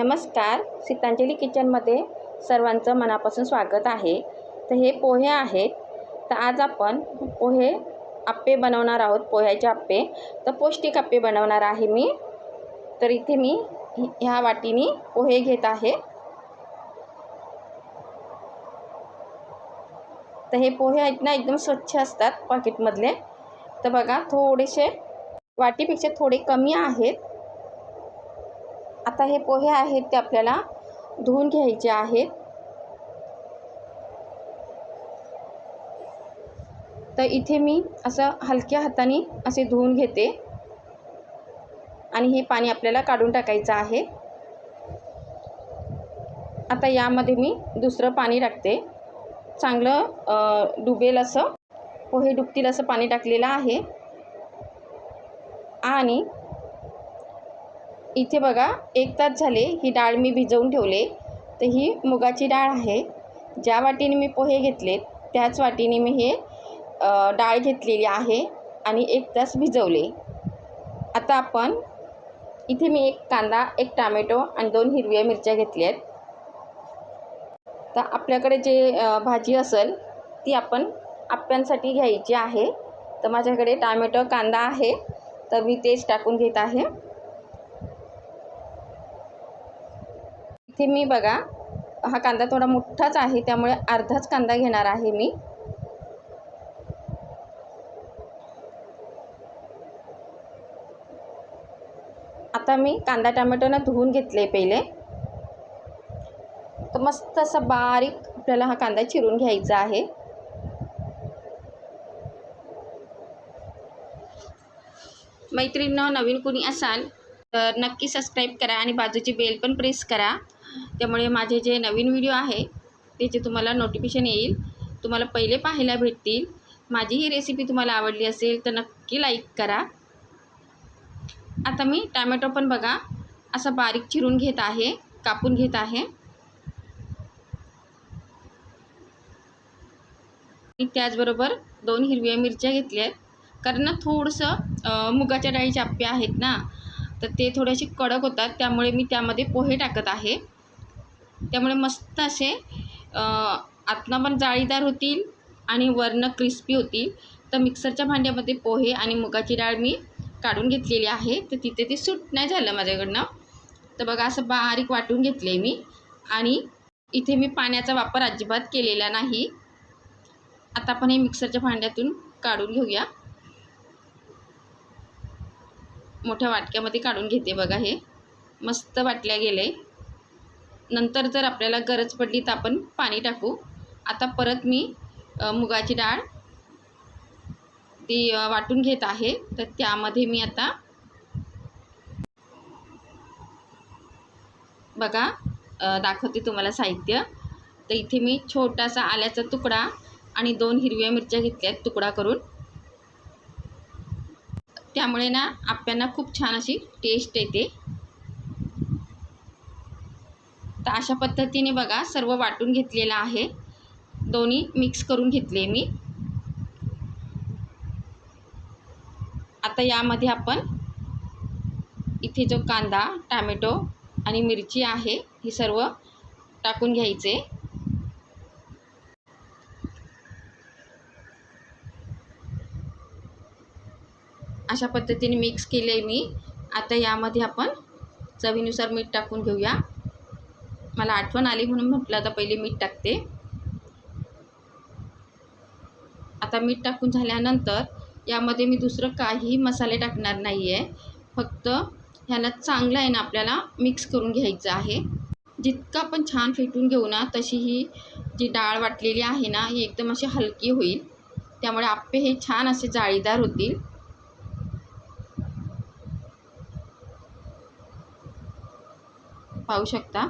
नमस्कार. सीतांजली किचनमध्ये सर्वांचं मनापासून स्वागत आहे. तर हे पोहे आहेत. तर आज आपण पोहे आप्पे बनवणार आहोत पोह्याचे आप्पे. तर पौष्टिक आप्पे बनवणार आहे मी. तर इथे मी ह्या वाटीने पोहे घेत आहे. तर हे पोहे आहेत ना एकदम स्वच्छ असतात पॉकेटमधले तर बघा थोडेसे वाटीपेक्षा थोडे कमी आहेत. आता हे पोहे आहेत ते आपल्याला धुवून घ्यायचे आहेत. तर इथे मी असं हलक्या हाताने असे धुवून घेते. आणि हे पाणी आपल्याला काढून टाकायचं आहे. आता यामध्ये मी दुसरं पाणी टाकते. चांगलं डुबेल असं. पोहे डुबतील असं पाणी टाकलेलं आहे. आणि इथे बघा एक तास झाले ही डाळ मी भिजवून ठेवले. तर ही मुगाची डाळ आहे. ज्या वाटीने मी पोहे घेतले त्याच वाटीने मी हे डाळ घेतलेली आहे आणि एक तास भिजवले. आता आपण इथे मी एक कांदा एक टामॅटो आणि दोन हिरव्या मिरच्या घेतल्या आहेत तर आपल्याकडे जे भाजी असेल ती आपण आप्यांसाठी घ्यायची आहे. तर माझ्याकडे टामॅटो कांदा आहे. तर मी तेच टाकून घेत आहे. इथे मी बघा हा कांदा थोडा मोठाच आहे त्यामुळे अर्धाच कांदा घेणार आहे मी. आता मी कांदा टमॅटोनं धुवून घेतले पहिले. तर मस्त असा बारीक आपल्याला हा कांदा चिरून घ्यायचा आहे. मैत्रिणीनं नवीन कुणी असाल तर नक्की सबस्क्राईब करा आणि बाजूची बेल पण प्रेस करा. त्यामुळे माझे जे नवीन व्हिडिओ आहे त्याचे तुम्हाला नोटिफिकेशन येईल. तुम्हाला पहिले पाहायला भेटतील. माझी ही रेसिपी तुम्हाला आवडली असेल तर नक्की लाईक करा. आता मी टॅमॅटो पण बघा असं बारीक चिरून घेत आहे कापून घेत आहे. त्याचबरोबर दोन हिरव्या मिरच्या घेतल्या आहेत. कारण ना थोडंसं मुगाच्या डाळीच्या आप्या आहेत ना तर ते थोडेसे कडक होतात त्यामुळे मी त्यामध्ये पोहे टाकत आहे. त्यामुळे मस्त असे आतनं पण जाळीदार होतील आणि वरनं क्रिस्पी होतील. तर मिक्सरच्या भांड्यामध्ये पोहे आणि मुगाची डाळ मी काढून घेतलेली आहे. तर तिथे ते सूट नाही झालं माझ्याकडनं. तर बघा असं बारीक वाटून घेतले मी. आणि इथे मी पाण्याचा वापर अजिबात केलेला नाही. आता आपण हे मिक्सरच्या भांड्यातून काढून घेऊया. मोठ्या वाटक्यामध्ये काढून घेते बघा हे. मस्त वाटल्या गेले नंतर जर आपल्याला गरज पडली तर आपण पाणी टाकू. आता परत मी मुगाची डाळ ती वाटून घेत आहे. तर त्यामध्ये मी आता बघा दाखवते तुम्हाला साहित्य. तर इथे मी छोटासा आल्याचा तुकडा आणि दोन हिरव्या मिरच्या घेतल्यात तुकडा करून. त्यामुळे ना आप्यांना खूप छान अशी टेस्ट येते. तर अशा पद्धतीने बघा सर्व वाटून घेतलेलं आहे. दोन्ही मिक्स करून घेतले मी. आता यामध्ये आपण इथे जो कांदा टामॅटो आणि मिरची आहे हे सर्व टाकून घ्यायचे. अशा पद्धतीने मिक्स केले मी. आता यामध्ये आपण चवीनुसार मीठ टाकून घेऊया. मला आठवण आली म्हणून म्हटलं आता पहिले मीठ टाकते. आता मीठ टाकून झाल्यानंतर यामध्ये मी दुसरं काहीही मसाले टाकणार नाही आहे फक्त ह्याला चांगलं आहे ना आपल्याला मिक्स करून घ्यायचं आहे. जितकं आपण छान फेटून घेऊ ना तशी ही जी डाळ वाटलेली आहे ना ही एकदम अशी हलकी होईल. त्यामुळे आप्पे हे छान असे जाळीदार होतील. पाहू शकता?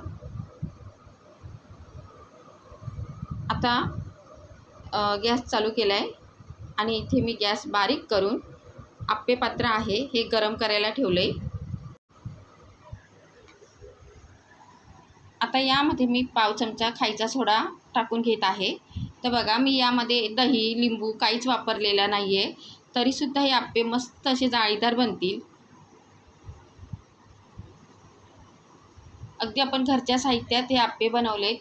आता गॅस चालू केला आहे आणि इथे मी गॅस बारीक करून आप्पे पात्र आहे हे गरम करायला ठेवलं आहे आता यामध्ये मी पाव चमचा खायचा सोडा टाकून घेत आहे. तर बघा मी यामध्ये दही लिंबू काहीच वापरलेला नाही आहे तरीसुद्धा हे आप्पे मस्त असे जाळीदार बनतील. अगदी आपण घरच्या साहित्यात हे आप्पे बनवले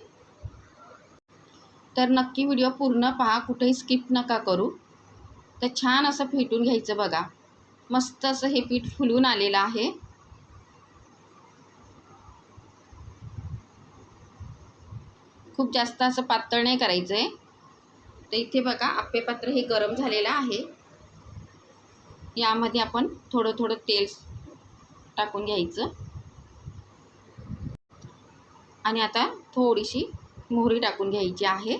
तर नक्की व्हिडिओ पूर्ण पहा कुठेही स्किप नका करू. तर छान असं फेटून घ्यायचं बघा. मस्त असं हे पीठ फुलून आलेलं आहे. खूप जास्त असं पातळ नाही करायचं आहे तर इथे बघा आप्पे पात्र हे गरम झालेलं आहे. यामध्ये आपण थोडं थोडं तेल टाकून घ्यायचं. आणि आता थोडीशी मोहरी टाकून घ्यायची आहे.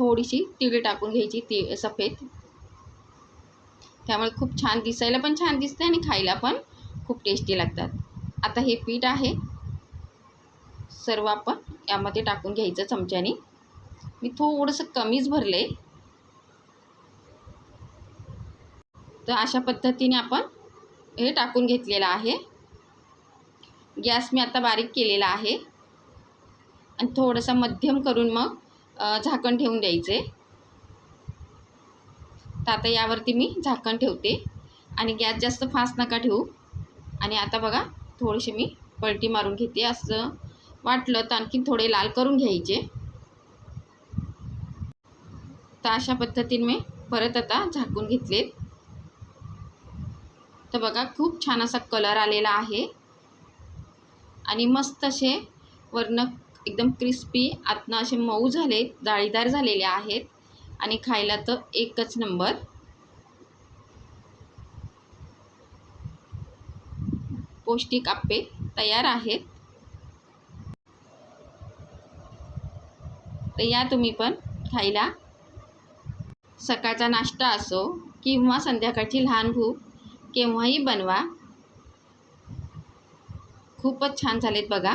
थोडीशी तिळी टाकून घ्यायची ती सफेद. त्यामुळे खूप छान दिसायला पण छान दिसते आणि खायला पण खूप टेस्टी लागतात. आता हे पीठ आहे. सर्व आपण यामध्ये टाकून घ्यायचं चमच्याने. मी थोडंसं कमीच भरले तर अशा पद्धतीने आपण हे टाकून घेतलेलं आहे. गॅस मी आता बारीक केलेला आहे. आणि थोडंसं मध्यम करून मग झाकण ठेवून द्यायचे. तर आता यावरती मी झाकण ठेवते. आणि गॅस जास्त फास्ट नका ठेवू. आणि आता बघा थोडीशी मी पलटी मारून घेते. असं वाटलं तर आणखीन थोडे लाल करून घ्यायचे. तर अशा पद्धतीने मी परत आता झाकून घेतलेत. तर बघा खूप छान असा कलर आलेला आहे. आणि मस्त असे वरनं एकदम क्रिस्पी आतनं असे मऊ झाले जाळीदार झालेले आहेत. आणि खायला तर एकच नंबर पौष्टिक आप्पे तयार आहेत. तर या तुम्ही पण खायला. सकाळचा नाश्ता असो किंवा संध्याकाळची लहान भूक केव्हाही बनवा. खूपच छान झालेत बघा.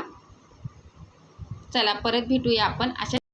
चला परत भेटूया आपण. अशा